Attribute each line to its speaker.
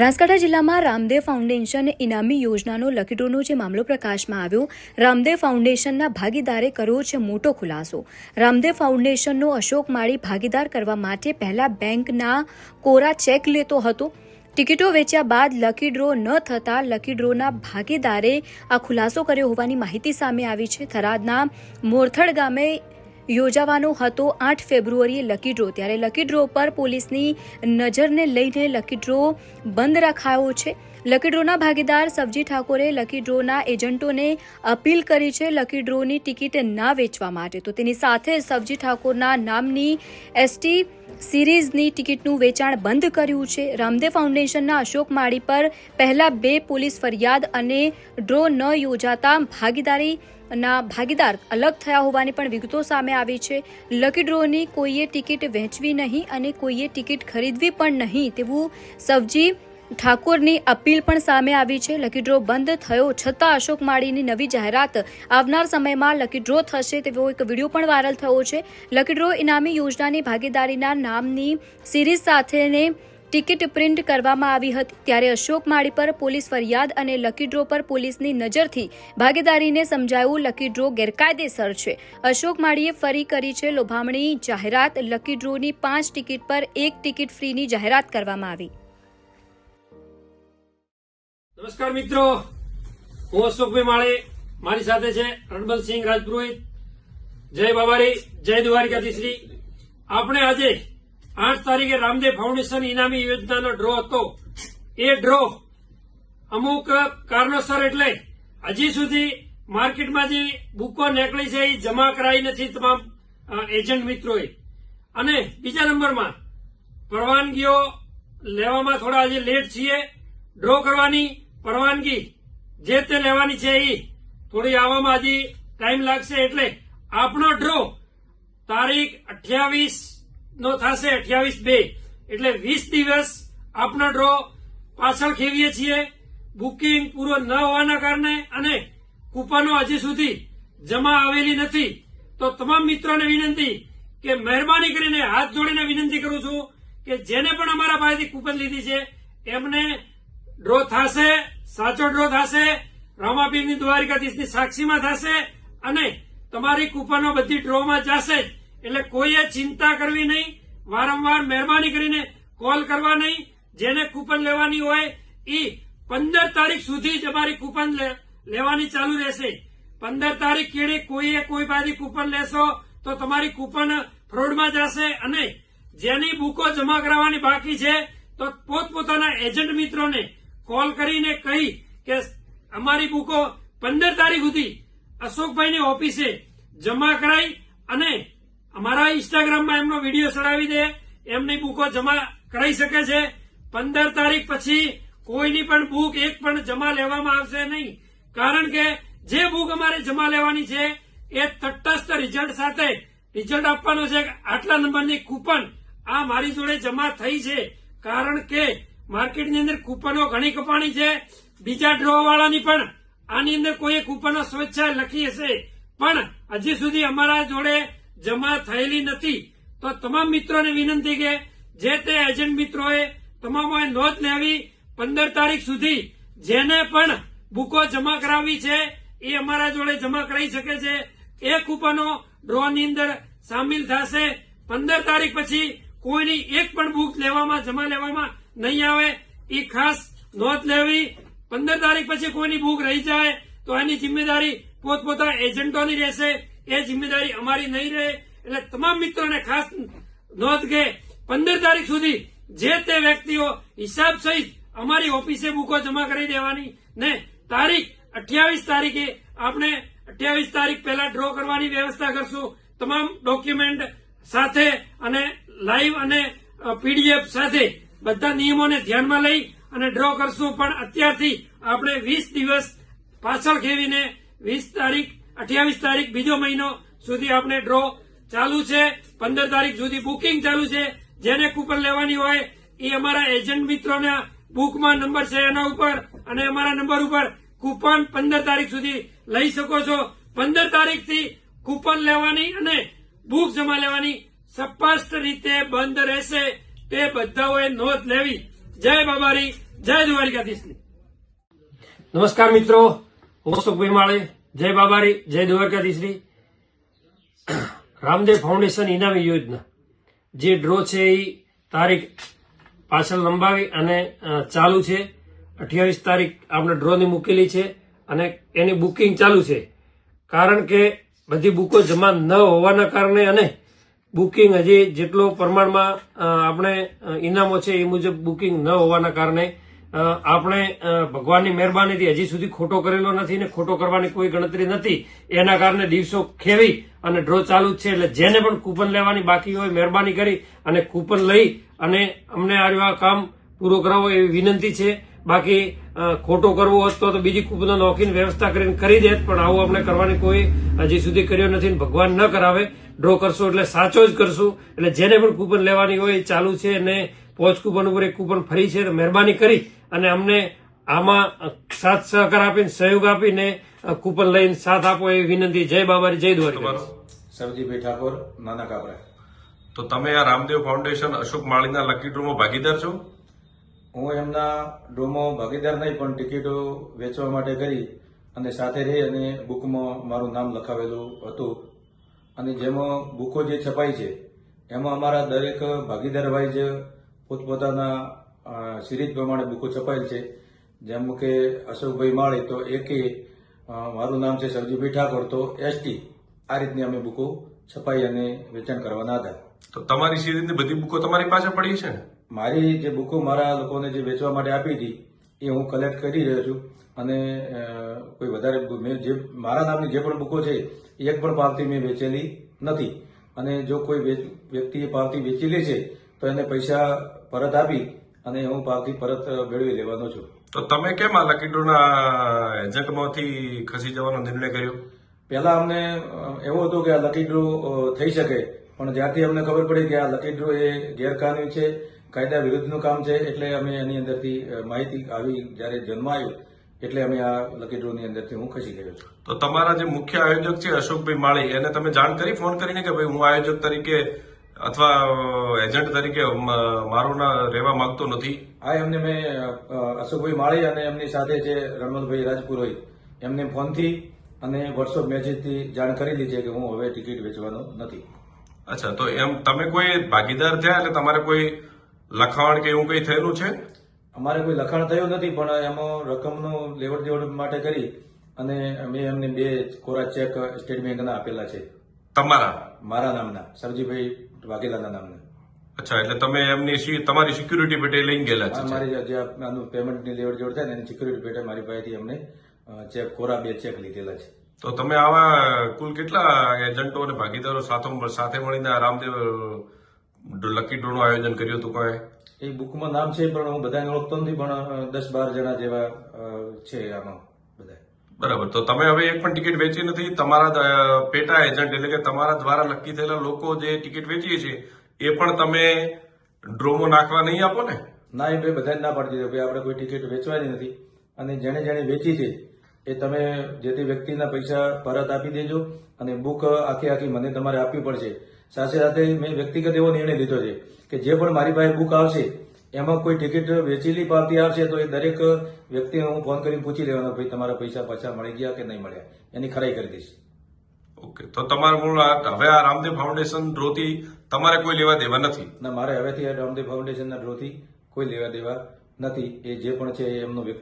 Speaker 1: બનાસકાંઠા જિલ્લામાં રામદેવ ફાઉન્ડેશન ઇનામી યોજનાનો લકીટોનો જે મામલો પ્રકાશમાં આવ્યો, રામદેવ ફાઉન્ડેશનના ભાગીદારે કર્યો છે મોટો ખુલાસો. રામદેવ ફાઉન્ડેશનનો અશોક માળી ભાગીદાર કરવા માટે પહેલા બેંકના કોરા ચેક લેતો હતો. ટિકિટો વેચ્યા બાદ લકી ડ્રો ન થતાં લકી ડ્રોના ભાગીદારે આ ખુલાસો કર્યો હોવાની માહિતી સામે આવી છે. થરાદના મોરથડ ગામે યોજાવાનો હતો આઠ ફેબ્રુઆરીએ લકી ડ્રો. ત્યારે લકી ડ્રો પર પોલીસની નજરને લઈને લકી ડ્રો બંધ રખાયો છે. લકી ડ્રોના ભાગીદાર સબજી ઠાકોરે લકી ડ્રોના એજન્ટોને અપીલ કરી છે લકી ડ્રોની ટિકિટ ના વેચવા માટે. તો તેની સાથે સબજી ઠાકોરના નામની એસટી સિરીઝની ટિકિટનું વેચાણ બંધ કર્યું છે. રામદેવ ફાઉન્ડેશનના અશોક માળી પર પહેલા બે પોલીસ ફરિયાદ અને ડ્રો ન યોજાતા ભાગીદારી ના ભાગીદાર અલગ થયા હોવાની પણ વિગતો સામે આવી છે. લકી ડ્રોની કોઈએ ટિકિટ વહેંચવી નહીં અને કોઈએ ટિકિટ ખરીદવી પણ નહીં તેવું સબજી ઠાકોરની અપીલ પણ સામે આવી છે. લકી ડ્રો બંધ થયો છતાં અશોક માળીની નવી જાહેરાત આવનાર સમયમાં લકી ડ્રો થશે તેવો એક વીડિયો પણ વાયરલ થયો છે. લકી ડ્રો ઇનામી યોજનાની ભાગીદારીના નામની સિરીઝ સાથેને ટિકિટ પ્રિન્ટ કરવામાં આવી હતી. ત્યારે અશોક માળી પર પોલીસ ફરિયાદ અને લકી ડ્રો પર પોલીસની નજરથી ભાગીદારીને સમજાયું લકી ડ્રો ગેરકાયદેસર છે. અશોક માળીએ ફરી કરી છે લોભામણી જાહેરાત. લકી ડ્રોની પાંચ ટિકિટ પર એક ટિકિટ ફ્રીની જાહેરાત કરવામાં આવી.
Speaker 2: નમસ્કાર મિત્રો. હું અશોકભાઈ માળે મારી સાથે છે રણબલસિંહ રાજપુરોહિત. જય બાબારી, જય દ્વારિકાધીશ્રી આપણે આજે આઠ તારીખે રામદેવ ફાઉન્ડેશન ઇનામી યોજનાનો ડ્રો હતો. એ ડ્રો અમુક કારણોસર એટલે હજી સુધી માર્કેટમાં જે બુકો નીકળી છે એ જમા કરાઈ નથી તમામ એજન્ટ મિત્રોએ. અને બીજા નંબરમાં પરવાનગીઓ લેવામાં થોડા હજી લેટ છીએ. ડ્રો કરવાની પરવાનગી જે તે લેવાની છે એ થોડી આવવામાં હજી ટાઈમ લાગશે એટલે આપણો ડ્રો તારીખ અઠ્યાવીસ નો થશે, અઠ્યાવીસ બે. એટલે વીસ દિવસ આપણો ડ્રો પાછળ ખેવીએ છીએ. બુકિંગ પૂરો ન હોવાના કારણે અને કૂપનો હજી સુધી જમા આવેલી નથી. તો તમામ મિત્રોને વિનંતી કે મહેરબાની કરીને હાથ જોડીને વિનંતી કરું છું કે જેને પણ અમારા પાસેથી કૂપન લીધી છે, એમને ડ્રો થશે સાચો ડ્રો થશે, રામાપીરની દ્વારિકાધીશની સાક્ષીમાં થશે અને તમારી કૂપનો બધી ડ્રોમાં જશે. એટલે કોઈએ ચિંતા કરવી નહીં, વારંવાર મહેરબાની કરીને કોલ કરવા નહીં જેને કૂપન લેવાની હોય એ પંદર તારીખ સુધી જ અમારી કૂપન લેવાની ચાલુ રહેશે પંદર તારીખ કેળી કોઈએ કોઈ બાજુ કૂપન લેશો, તો તમારી કૂપન ફ્રોડમાં જશે અને જેની બુકો જમા કરાવવાની બાકી છે, તો પોતપોતાના એજન્ટ મિત્રોને કોલ કરીને કહી કે અમારી બુકો પંદર તારીખ સુધી અશોકભાઈની ઓફિસે જમા કરાઈ અને અમારા ઇન્સ્ટાગ્રામમાં એમનો વીડિયો ચડાવી દે. એમની બુકો જમા કરાઈ શકે છે. પંદર તારીખ પછી કોઈની પણ બુક એક પણ જમા લેવામાં આવશે નહીં. કારણ કે જે બુક અમારે જમા લેવાની છે, એ તટસ્થ રિઝલ્ટ સાથે રિઝલ્ટ આપવાનું છે આટલા નંબરની કૂપન આ મારી જોડે જમા થઈ છે. કારણ કે માર્કેટની અંદર કૂપનો ઘણી કપાણી છે. બીજા ડ્રો વાળાની પણ આની અંદર કોઈ કૂપનો સ્વેચ્છાએ લખી હશે. પણ હજી સુધી અમારા જોડે જમા થયેલી નથી. તો તમામ મિત્રોને વિનંતી કે જે તે એજન્ટ મિત્રોએ તમામોએ નોંધ લેવી પંદર તારીખ સુધી જેને પણ બુકો જમા કરાવવી છે, એ અમારા જોડે જમા કરાવી શકે છે. એ કૂપનો ડ્રોની અંદર સામેલ થશે. પંદર તારીખ પછી કોઈની એક પણ બુક લેવામાં, જમા લેવામાં નહીં આવે, એ ખાસ નોંધ લેવી. પંદર તારીખ પછી કોઈની બુક રહી જાય, તો એની જિમ્મેદારી પોતપોતા એજન્ટોની રહેશે. એ જિમ્મેદારી અમારી નહીં રહે. એટલે તમામ મિત્રોને ખાસ નોંધ કે પંદર તારીખ સુધી જે તે વ્યક્તિઓ હિસાબ સહિત અમારી ઓફિસે બુકો જમા કરી દેવાની ને તારીખ અઠ્યાવીસ તારીખે આપણે અઠ્યાવીસ તારીખ પહેલા ડ્રો કરવાની વ્યવસ્થા કરશું. તમામ ડોક્યુમેન્ટ સાથે અને લાઈવ અને પીડીએફ સાથે બધા નિયમોને ધ્યાનમાં લઈ અને ડ્રો કરશું. પણ અત્યારથી આપણે વીસ દિવસ પાછળ ખેવીને વીસ તારીખ, અઠ્યાવીસ તારીખ બીજો મહિનો સુધી આપણે ડ્રો ચાલુ છે. પંદર તારીખ સુધી બુકિંગ ચાલુ છે. જેને કૂપન લેવાની હોય એ અમારા એજન્ટ મિત્રોના બુકમાં નંબર છે એના ઉપર અને અમારા નંબર ઉપર કૂપન પંદર તારીખ સુધી લઈ શકો છો. પંદર તારીખથી કૂપન લેવાની અને બુક જમા લેવાની સ્પષ્ટ રીતે બંધ રહેશે. તે બધાઓએ નોંધ લેવી. જય બાબારી, જય દ્વારિકાધીશની. નમસ્કાર મિત્રો, હું અશોકભાઈ માળે જય બાબારી, જય દ્વારકાધીશની. રામદેવ ફાઉન્ડેશન ઇનામી યોજના. જે ડ્રો છે એ તારીખ પાછળ લંબાવી અને ચાલુ છે. અઠ્યાવીસ તારીખ આપણે ડ્રોની મૂકેલી છે અને એની બુકિંગ ચાલુ છે. કારણ કે બધી બુકો જમા ન હોવાના કારણે અને બુકિંગ હજી જેટલો પ્રમાણમાં આપણે ઇનામો છે એ મુજબ બુકિંગ ન હોવાના કારણે આપણે ભગવાનની મહેરબાનીથી હજી સુધી ખોટો કરેલો નથી ને ખોટો કરવાની કોઈ ગણતરી નથી. એના કારણે દિવસો ખેવી અને ડ્રો ચાલુ જ છે એટલે જેને પણ કૂપન લેવાની બાકી હોય મહેરબાની કરી અને કૂપન લઈ અને અમને આ કામ પૂરો કરાવો એવી વિનંતી છે. બાકી ખોટો કરવો હોત તો બીજી કૂપનો નોખીને વ્યવસ્થા કરીને કરી દેત, પણ આવું આપણે કરવાની કોઈ હજી સુધી કર્યો નથી ભગવાન ન કરાવે. ડ્રો કરશો એટલે સાચો જ કરશું. એટલે જેને પણ કૂપન લેવાની હોય એ ચાલુ છે અને પોચ કૂપન ઉપર એક કૂપન ફરી છે તો મહેરબાની કરી અને અમને આમાં સાથ સહકાર આપીને સહયોગ આપીને કૂપન લઈને સાથ આપો એવી વિનંતી. જય બાબારી જય દ્વારકા
Speaker 3: સરજીભાઈ ઠાકોર નાના કાપરા
Speaker 4: તો તમે આ રામદેવ ફાઉન્ડેશન અશોક માળીના લકી ડ્રોમાં ભાગીદાર છો?
Speaker 3: હું એમના ડ્રોમાં ભાગીદાર નહીં પણ ટિકિટો વેચવા માટે કરી અને સાથે રહી અને બુકમાં મારું નામ લખાવેલું હતું. અને જેમાં બુકો જે છપાઈ છે એમાં અમારા દરેક ભાગીદાર વાઇઝ પોતપોતાના અ, સિરીઝ પ્રમાણે બુકો છપાયેલ છે. જેમ કે અશોકભાઈ માળી તો એકે મારું નામ છે સરજીભાઈ ઠાકોર તો એસટી આ રીતની અમે બુકો છપાઈ અને વેચાણ કરવાના હતા.
Speaker 4: તો તમારી સિરીઝની બધી બુકો તમારી પાસે પડી છે ને?
Speaker 3: મારી જે બુકો મારા લોકોને જે વેચવા માટે આપી હતી એ હું કલેક્ટ કરી રહ્યો છું. અને કોઈ વધારે મેં જે મારા નામની જે પણ બુકો છે એક પણ પાવતી મેં વેચેલી નથી. અને જો કોઈ વેચ- વ્યક્તિએ પાવતી વેચેલી છે તો એને પૈસા પરત આપી અને હું પાવતી પરત મેળવી લેવાનો છું.
Speaker 4: તો તમે કેમ આ લકીડોના એજન્ટમાંથી ખસી જવાનો નિર્ણય કર્યો?
Speaker 3: પહેલા અમને એવો હતો કે આ લકી ડ્રો થઈ શકે. પણ જ્યારથી અમને ખબર પડી કે આ લકી ડ્રો એ ગેરકાનૂની છે કાયદા વિરુદ્ધનું કામ છે એટલે અમે એની અંદરથી માહિતી આવી જ્યારે જન્મ આવ્યો એટલે અમે આ લકી ડ્રોની અંદરથી હું ખસી ગયો છું.
Speaker 4: તો તમારા જે મુખ્ય આયોજક છે અશોકભાઈ માળી એને તમે જાણ કરી ફોન કરીને કે ભાઈ હું આયોજક તરીકે અથવા એજન્ટ તરીકે મારું ના રહેવા માંગતો નથી?
Speaker 3: આ એમને મેં અશોકભાઈ માળી અને એમની સાથે જે રણમલભાઈ રાજપુરોહિત એમને ફોનથી અને વોટ્સઅપ મેસેજથી જાણ કરી દીધી છે કે હું હવે ટિકિટ વેચવાનો નથી.
Speaker 4: અચ્છા તો એમ તમે કોઈ ભાગીદાર થયા એટલે તમારે કોઈ લખાણ કે એવું કઈ થયેલું છે?
Speaker 3: અમારે કોઈ લખાણ થયું નથી પણ એમાં રકમનું લેવડ દેવડ માટે કરી અને મેં એમને બે કોરા ચેક સ્ટેટ બેંકના આપેલા છે.
Speaker 4: તમારા?
Speaker 3: મારા નામના સરજીભાઈ વાઘેલાના નામના.
Speaker 4: અચ્છા એટલે તમે એમની તમારી સિક્યુરિટી પેટે લઈને ગયેલા છે.
Speaker 3: મારી જે આનું પેમેન્ટની લેવડ દેવડ થાય ને એની સિક્યુરિટી પેટે મારી પાસેથી અમને ચેક કોરા બે ચેક લીધેલા છે.
Speaker 4: તો તમે આવા કુલ કેટલા એજન્ટો અને ભાગીદારો સાથે સાથે મળીને આ રામદેવ લકી ડ્રોનું આયોજન કર્યું હતું કોઈ?
Speaker 3: એ બુકમાં નામ છે પણ હું બધાને ઓળખતો નથી પણ દસ બાર જણા જેવા છે આમાં બધા
Speaker 4: બરાબર. તો તમે હવે એક પણ ટિકિટ વેચી નથી. તમારા પેટા એજન્ટ એટલે કે તમારા દ્વારા નક્કી થયેલા લોકો જે ટિકિટ વેચીએ છે એ પણ તમે ડ્રોમાં નાખવા નહીં આપો ને?
Speaker 3: ના એ ભાઈ બધાને ના પાડી દીધો. કે આપણે કોઈ ટિકિટ વેચવાની નથી. અને જેણે જેણે વેચી છે એ તમે જે તે વ્યક્તિના પૈસા પરત આપી દેજો અને બુક આખી આખી મને તમારે આપવી પડશે. સાથે સાથે મેં વ્યક્તિગત એવો નિર્ણય લીધો છે કે જે પણ મારી પાસે બુક આવશે એમાં કોઈ ટિકિટ વેચેલી પાર્ટી આવશે તો એ દરેક વ્યક્તિને હું ફોન કરીને પૂછી લેવાનો ભાઈ તમારા પૈસા પાછા મળી ગયા કે નહીં મળ્યા? એની ખરાઈ કરી દઈશ.
Speaker 4: ઓકે તો તમારું મૂળ હવે આ રામદેવ ફાઉન્ડેશન ડ્રોથી તમારે કોઈ લેવા દેવા નથી?
Speaker 3: ના મારે હવેથી આ રામદેવ ફાઉન્ડેશનના ડ્રોથી કોઈ લેવા દેવા નથી. એ જે પણ છે એ એમનો વ્યક્તિ